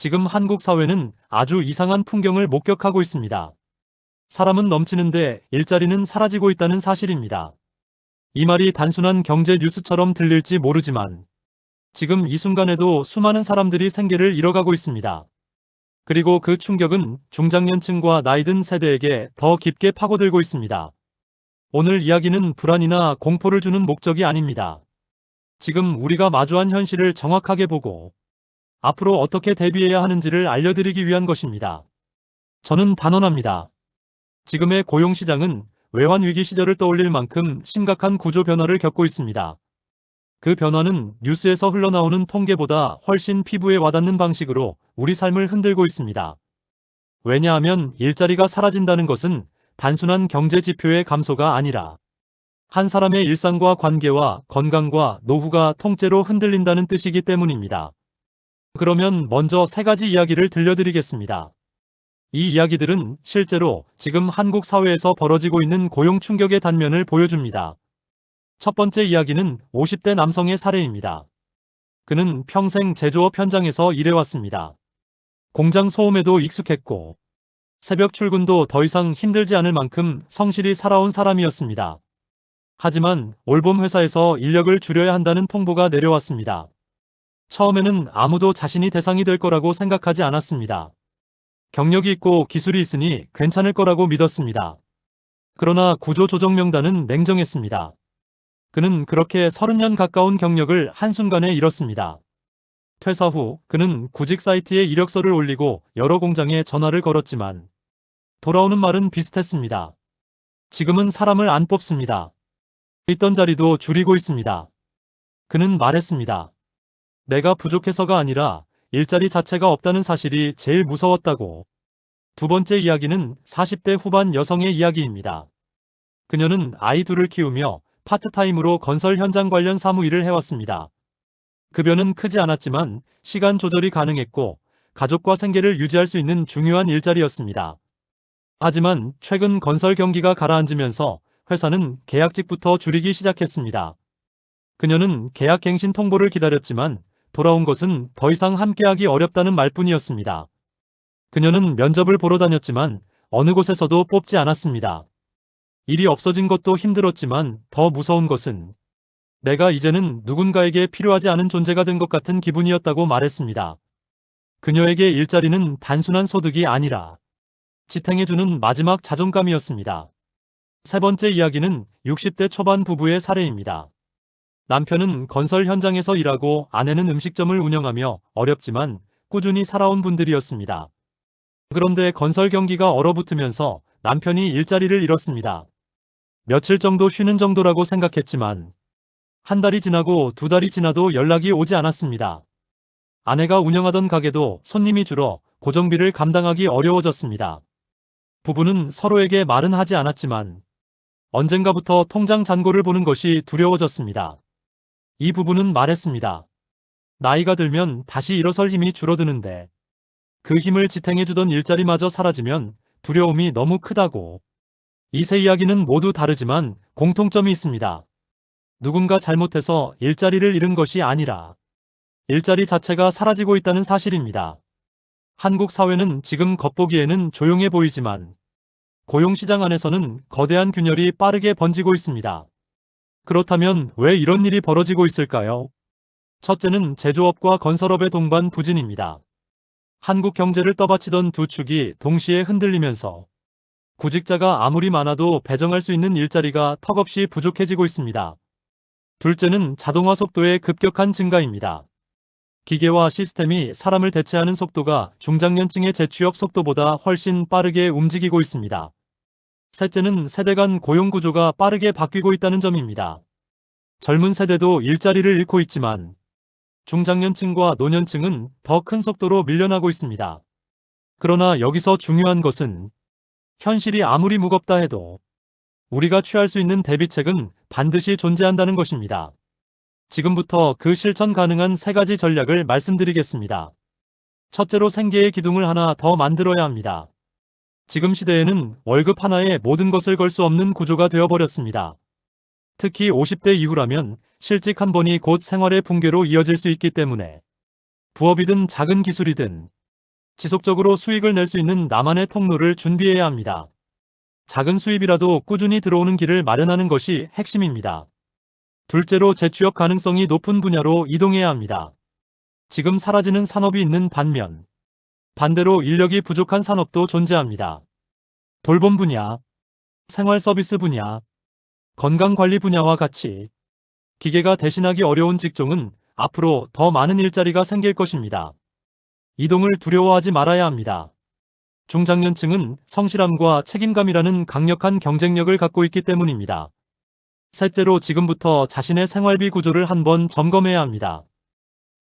지금 한국 사회는 아주 이상한 풍경을 목격하고 있습니다. 사람은 넘치는데 일자리는 사라지고 있다는 사실입니다. 이 말이 단순한 경제 뉴스처럼 들릴지 모르지만 지금 이 순간에도 수많은 사람들이 생계를 잃어가고 있습니다. 그리고 그 충격은 중장년층과 나이든 세대에게 더 깊게 파고들고 있습니다. 오늘 이야기는 불안이나 공포를 주는 목적이 아닙니다. 지금 우리가 마주한 현실을 정확하게 보고 앞으로 어떻게 대비해야 하는지를 알려드리기 위한 것입니다. 저는 단언합니다. 지금의 고용시장은 외환위기 시절을 떠올릴 만큼 심각한 구조 변화를 겪고 있습니다. 그 변화는 뉴스에서 흘러나오는 통계보다 훨씬 피부에 와닿는 방식으로 우리 삶을 흔들고 있습니다. 왜냐하면 일자리가 사라진다는 것은 단순한 경제 지표의 감소가 아니라 한 사람의 일상과 관계와 건강과 노후가 통째로 흔들린다는 뜻이기 때문입니다. 그러면 먼저 세 가지 이야기를 들려드리겠습니다. 이 이야기들은 실제로 지금 한국 사회에서 벌어지고 있는 고용 충격의 단면을 보여줍니다. 첫 번째 이야기는 50대 남성의 사례입니다. 그는 평생 제조업 현장에서 일해왔습니다. 공장 소음에도 익숙했고 새벽 출근도 더 이상 힘들지 않을 만큼 성실히 살아온 사람이었습니다. 하지만 올봄 회사에서 인력을 줄여야 한다는 통보가 내려왔습니다. 처음에는 아무도 자신이 대상이 될 거라고 생각하지 않았습니다. 경력이 있고 기술이 있으니 괜찮을 거라고 믿었습니다. 그러나 구조조정명단은 냉정했습니다. 그는 그렇게 30년 가까운 경력을 한순간에 잃었습니다. 퇴사 후 그는 구직 사이트에 이력서를 올리고 여러 공장에 전화를 걸었지만 돌아오는 말은 비슷했습니다. 지금은 사람을 안 뽑습니다. 있던 자리도 줄이고 있습니다. 그는 말했습니다. 내가 부족해서가 아니라 일자리 자체가 없다는 사실이 제일 무서웠다고. 두 번째 이야기는 40대 후반 여성의 이야기입니다. 그녀는 아이 둘을 키우며 파트타임으로 건설 현장 관련 사무일을 해왔습니다. 급여는 크지 않았지만 시간 조절이 가능했고 가족과 생계를 유지할 수 있는 중요한 일자리였습니다. 하지만 최근 건설 경기가 가라앉으면서 회사는 계약직부터 줄이기 시작했습니다. 그녀는 계약 갱신 통보를 기다렸지만 돌아온 것은 더 이상 함께하기 어렵다는 말뿐이었습니다. 그녀는 면접을 보러 다녔지만 어느 곳에서도 뽑지 않았습니다. 일이 없어진 것도 힘들었지만 더 무서운 것은 내가 이제는 누군가에게 필요하지 않은 존재가 된 것 같은 기분이었다고 말했습니다. 그녀에게 일자리는 단순한 소득이 아니라 지탱해주는 마지막 자존감이었습니다. 세 번째 이야기는 60대 초반 부부의 사례입니다. 남편은 건설 현장에서 일하고 아내는 음식점을 운영하며 어렵지만 꾸준히 살아온 분들이었습니다. 그런데 건설 경기가 얼어붙으면서 남편이 일자리를 잃었습니다. 며칠 정도 쉬는 정도라고 생각했지만 한 달이 지나고 두 달이 지나도 연락이 오지 않았습니다. 아내가 운영하던 가게도 손님이 줄어 고정비를 감당하기 어려워졌습니다. 부부는 서로에게 말은 하지 않았지만 언젠가부터 통장 잔고를 보는 것이 두려워졌습니다. 이 부부는 말했습니다. 나이가 들면 다시 일어설 힘이 줄어드는데 그 힘을 지탱해주던 일자리마저 사라지면 두려움이 너무 크다고. 이 세 이야기는 모두 다르지만 공통점이 있습니다. 누군가 잘못해서 일자리를 잃은 것이 아니라 일자리 자체가 사라지고 있다는 사실입니다. 한국 사회는 지금 겉보기에는 조용해 보이지만 고용시장 안에서는 거대한 균열이 빠르게 번지고 있습니다. 그렇다면 왜 이런 일이 벌어지고 있을까요? 첫째는 제조업과 건설업의 동반 부진입니다. 한국 경제를 떠받치던 두 축이 동시에 흔들리면서 구직자가 아무리 많아도 배정할 수 있는 일자리가 턱없이 부족해지고 있습니다. 둘째는 자동화 속도의 급격한 증가입니다. 기계와 시스템이 사람을 대체하는 속도가 중장년층의 재취업 속도보다 훨씬 빠르게 움직이고 있습니다. 셋째는 세대 간 고용 구조가 빠르게 바뀌고 있다는 점입니다. 젊은 세대도 일자리를 잃고 있지만 중장년층과 노년층은 더 큰 속도로 밀려나고 있습니다. 그러나 여기서 중요한 것은 현실이 아무리 무겁다 해도 우리가 취할 수 있는 대비책은 반드시 존재한다는 것입니다. 지금부터 그 실천 가능한 세 가지 전략을 말씀드리겠습니다. 첫째로 생계의 기둥을 하나 더 만들어야 합니다. 지금 시대에는 월급 하나에 모든 것을 걸 수 없는 구조가 되어버렸습니다. 특히 50대 이후라면 실직 한 번이 곧 생활의 붕괴로 이어질 수 있기 때문에 부업이든 작은 기술이든 지속적으로 수익을 낼 수 있는 나만의 통로를 준비해야 합니다. 작은 수입이라도 꾸준히 들어오는 길을 마련하는 것이 핵심입니다. 둘째로 재취업 가능성이 높은 분야로 이동해야 합니다. 지금 사라지는 산업이 있는 반면 반대로 인력이 부족한 산업도 존재합니다. 돌봄 분야, 생활 서비스 분야, 건강관리 분야와 같이 기계가 대신하기 어려운 직종은 앞으로 더 많은 일자리가 생길 것입니다. 이동을 두려워하지 말아야 합니다. 중장년층은 성실함과 책임감이라는 강력한 경쟁력을 갖고 있기 때문입니다. 셋째로 지금부터 자신의 생활비 구조를 한번 점검해야 합니다.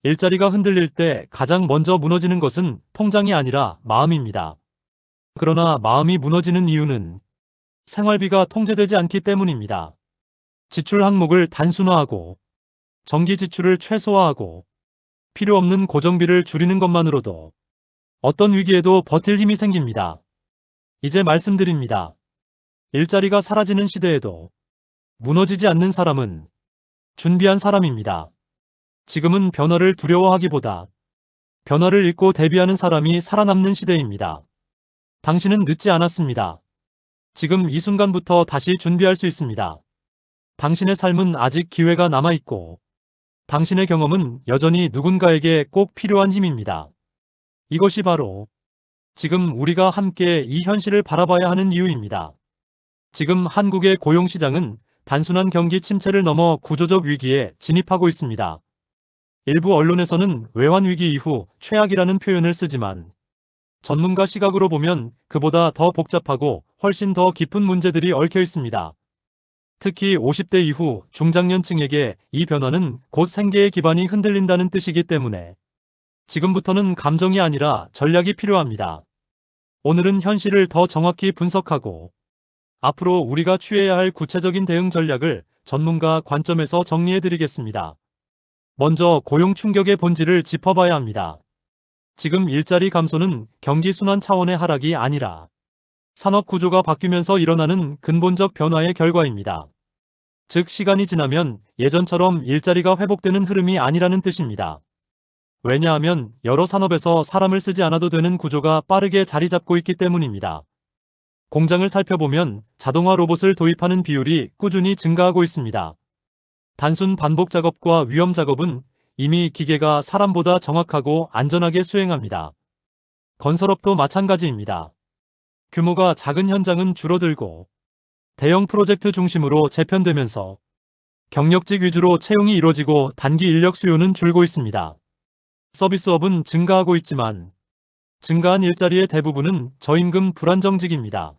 일자리가 흔들릴 때 가장 먼저 무너지는 것은 통장이 아니라 마음입니다. 그러나 마음이 무너지는 이유는 생활비가 통제되지 않기 때문입니다. 지출 항목을 단순화하고 정기 지출을 최소화하고 필요 없는 고정비를 줄이는 것만으로도 어떤 위기에도 버틸 힘이 생깁니다. 이제 말씀드립니다. 일자리가 사라지는 시대에도 무너지지 않는 사람은 준비한 사람입니다. 지금은 변화를 두려워하기보다 변화를 잊고 대비하는 사람이 살아남는 시대입니다. 당신은 늦지 않았습니다. 지금 이 순간부터 다시 준비할 수 있습니다. 당신의 삶은 아직 기회가 남아있고 당신의 경험은 여전히 누군가에게 꼭 필요한 힘입니다. 이것이 바로 지금 우리가 함께 이 현실을 바라봐야 하는 이유입니다. 지금 한국의 고용시장은 단순한 경기 침체를 넘어 구조적 위기에 진입하고 있습니다. 일부 언론에서는 외환위기 이후 최악이라는 표현을 쓰지만 전문가 시각으로 보면 그보다 더 복잡하고 훨씬 더 깊은 문제들이 얽혀 있습니다. 특히 50대 이후 중장년층에게 이 변화는 곧 생계의 기반이 흔들린다는 뜻이기 때문에 지금부터는 감정이 아니라 전략이 필요합니다. 오늘은 현실을 더 정확히 분석하고 앞으로 우리가 취해야 할 구체적인 대응 전략을 전문가 관점에서 정리해 드리겠습니다. 먼저 고용 충격의 본질을 짚어봐야 합니다. 지금 일자리 감소는 경기 순환 차원의 하락이 아니라 산업 구조가 바뀌면서 일어나는 근본적 변화의 결과입니다. 즉 시간이 지나면 예전처럼 일자리가 회복되는 흐름이 아니라는 뜻입니다. 왜냐하면 여러 산업에서 사람을 쓰지 않아도 되는 구조가 빠르게 자리 잡고 있기 때문입니다. 공장을 살펴보면 자동화 로봇을 도입하는 비율이 꾸준히 증가하고 있습니다. 단순 반복 작업과 위험 작업은 이미 기계가 사람보다 정확하고 안전하게 수행합니다. 건설업도 마찬가지입니다. 규모가 작은 현장은 줄어들고 대형 프로젝트 중심으로 재편되면서 경력직 위주로 채용이 이루어지고 단기 인력 수요는 줄고 있습니다. 서비스업은 증가하고 있지만 증가한 일자리의 대부분은 저임금 불안정직입니다.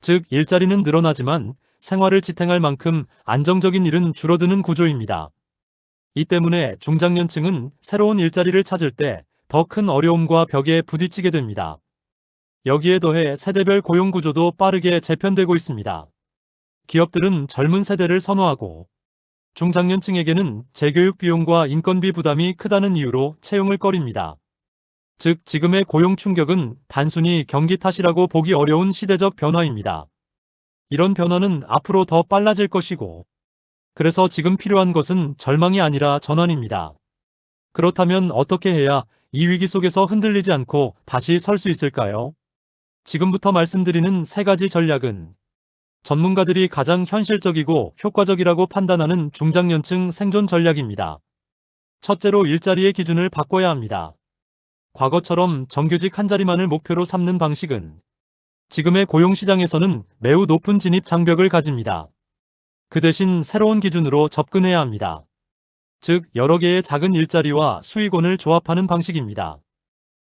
즉 일자리는 늘어나지만 생활을 지탱할 만큼 안정적인 일은 줄어드는 구조입니다. 이 때문에 중장년층은 새로운 일자리를 찾을 때 더 큰 어려움과 벽에 부딪히게 됩니다. 여기에 더해 세대별 고용 구조도 빠르게 재편되고 있습니다. 기업들은 젊은 세대를 선호하고 중장년층에게는 재교육 비용과 인건비 부담이 크다는 이유로 채용을 꺼립니다. 즉 지금의 고용 충격은 단순히 경기 탓이라고 보기 어려운 시대적 변화입니다. 이런 변화는 앞으로 더 빨라질 것이고 그래서 지금 필요한 것은 절망이 아니라 전환입니다. 그렇다면 어떻게 해야 이 위기 속에서 흔들리지 않고 다시 설 수 있을까요? 지금부터 말씀드리는 세 가지 전략은 전문가들이 가장 현실적이고 효과적이라고 판단하는 중장년층 생존 전략입니다. 첫째로 일자리의 기준을 바꿔야 합니다. 과거처럼 정규직 한 자리만을 목표로 삼는 방식은 지금의 고용시장에서는 매우 높은 진입 장벽을 가집니다. 그 대신 새로운 기준으로 접근해야 합니다. 즉, 여러 개의 작은 일자리와 수익원을 조합하는 방식입니다.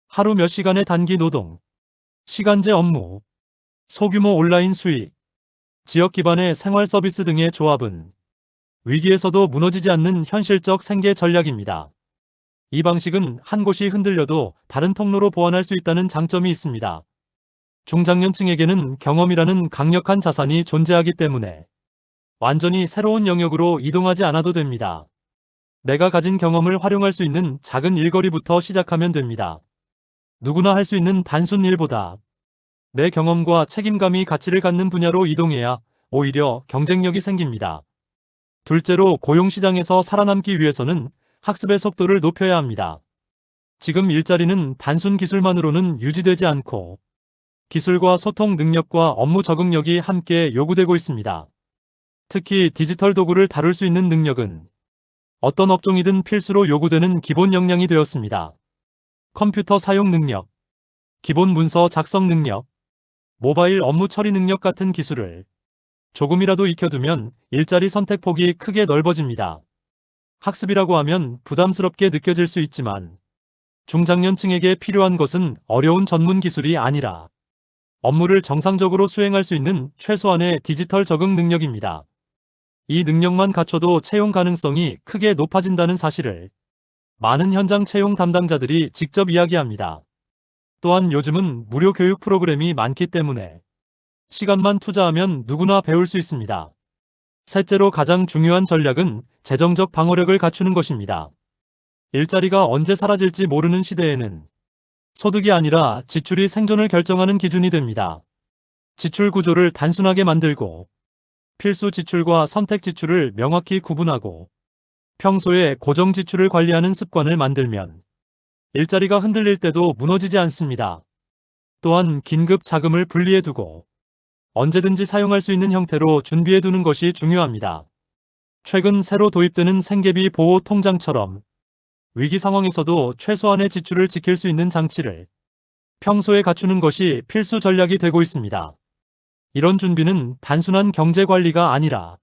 하루 몇 시간의 단기 노동, 시간제 업무, 소규모 온라인 수익, 지역 기반의 생활 서비스 등의 조합은 위기에서도 무너지지 않는 현실적 생계 전략입니다. 이 방식은 한 곳이 흔들려도 다른 통로로 보완할 수 있다는 장점이 있습니다. 중장년층에게는 경험이라는 강력한 자산이 존재하기 때문에 완전히 새로운 영역으로 이동하지 않아도 됩니다. 내가 가진 경험을 활용할 수 있는 작은 일거리부터 시작하면 됩니다. 누구나 할 수 있는 단순 일보다 내 경험과 책임감이 가치를 갖는 분야로 이동해야 오히려 경쟁력이 생깁니다. 둘째로 고용시장에서 살아남기 위해서는 학습의 속도를 높여야 합니다. 지금 일자리는 단순 기술만으로는 유지되지 않고 기술과 소통 능력과 업무 적응력이 함께 요구되고 있습니다. 특히 디지털 도구를 다룰 수 있는 능력은 어떤 업종이든 필수로 요구되는 기본 역량이 되었습니다. 컴퓨터 사용 능력, 기본 문서 작성 능력, 모바일 업무 처리 능력 같은 기술을 조금이라도 익혀두면 일자리 선택 폭이 크게 넓어집니다. 학습이라고 하면 부담스럽게 느껴질 수 있지만 중장년층에게 필요한 것은 어려운 전문 기술이 아니라 업무를 정상적으로 수행할 수 있는 최소한의 디지털 적응 능력입니다. 이 능력만 갖춰도 채용 가능성이 크게 높아진다는 사실을 많은 현장 채용 담당자들이 직접 이야기합니다. 또한 요즘은 무료 교육 프로그램이 많기 때문에 시간만 투자하면 누구나 배울 수 있습니다. 셋째로 가장 중요한 전략은 재정적 방어력을 갖추는 것입니다. 일자리가 언제 사라질지 모르는 시대에는 소득이 아니라 지출이 생존을 결정하는 기준이 됩니다. 지출 구조를 단순하게 만들고 필수 지출과 선택 지출을 명확히 구분하고 평소에 고정 지출을 관리하는 습관을 만들면 일자리가 흔들릴 때도 무너지지 않습니다. 또한 긴급 자금을 분리해 두고 언제든지 사용할 수 있는 형태로 준비해 두는 것이 중요합니다. 최근 새로 도입되는 생계비 보호 통장처럼 위기 상황에서도 최소한의 지출을 지킬 수 있는 장치를 평소에 갖추는 것이 필수 전략이 되고 있습니다. 이런 준비는 단순한 경제 관리가 아니라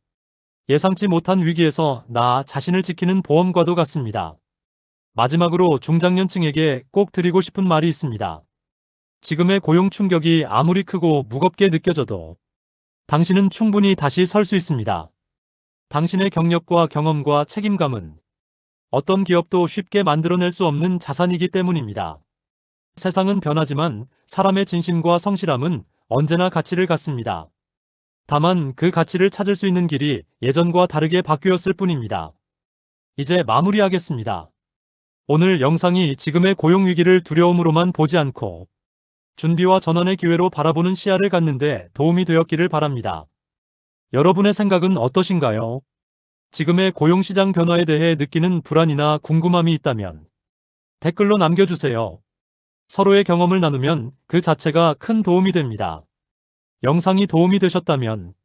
예상치 못한 위기에서 나 자신을 지키는 보험과도 같습니다. 마지막으로 중장년층에게 꼭 드리고 싶은 말이 있습니다. 지금의 고용 충격이 아무리 크고 무겁게 느껴져도 당신은 충분히 다시 설 수 있습니다. 당신의 경력과 경험과 책임감은 어떤 기업도 쉽게 만들어낼 수 없는 자산이기 때문입니다. 세상은 변하지만 사람의 진심과 성실함은 언제나 가치를 갖습니다. 다만 그 가치를 찾을 수 있는 길이 예전과 다르게 바뀌었을 뿐입니다. 이제 마무리하겠습니다. 오늘 영상이 지금의 고용 위기를 두려움으로만 보지 않고 준비와 전환의 기회로 바라보는 시야를 갖는데 도움이 되었기를 바랍니다. 여러분의 생각은 어떠신가요? 지금의 고용시장 변화에 대해 느끼는 불안이나 궁금함이 있다면 댓글로 남겨주세요. 서로의 경험을 나누면 그 자체가 큰 도움이 됩니다. 영상이 도움이 되셨다면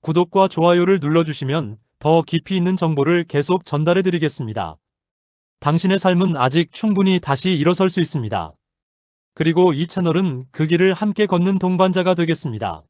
구독과 좋아요를 눌러주시면 더 깊이 있는 정보를 계속 전달해 드리겠습니다. 당신의 삶은 아직 충분히 다시 일어설 수 있습니다. 그리고 이 채널은 그 길을 함께 걷는 동반자가 되겠습니다.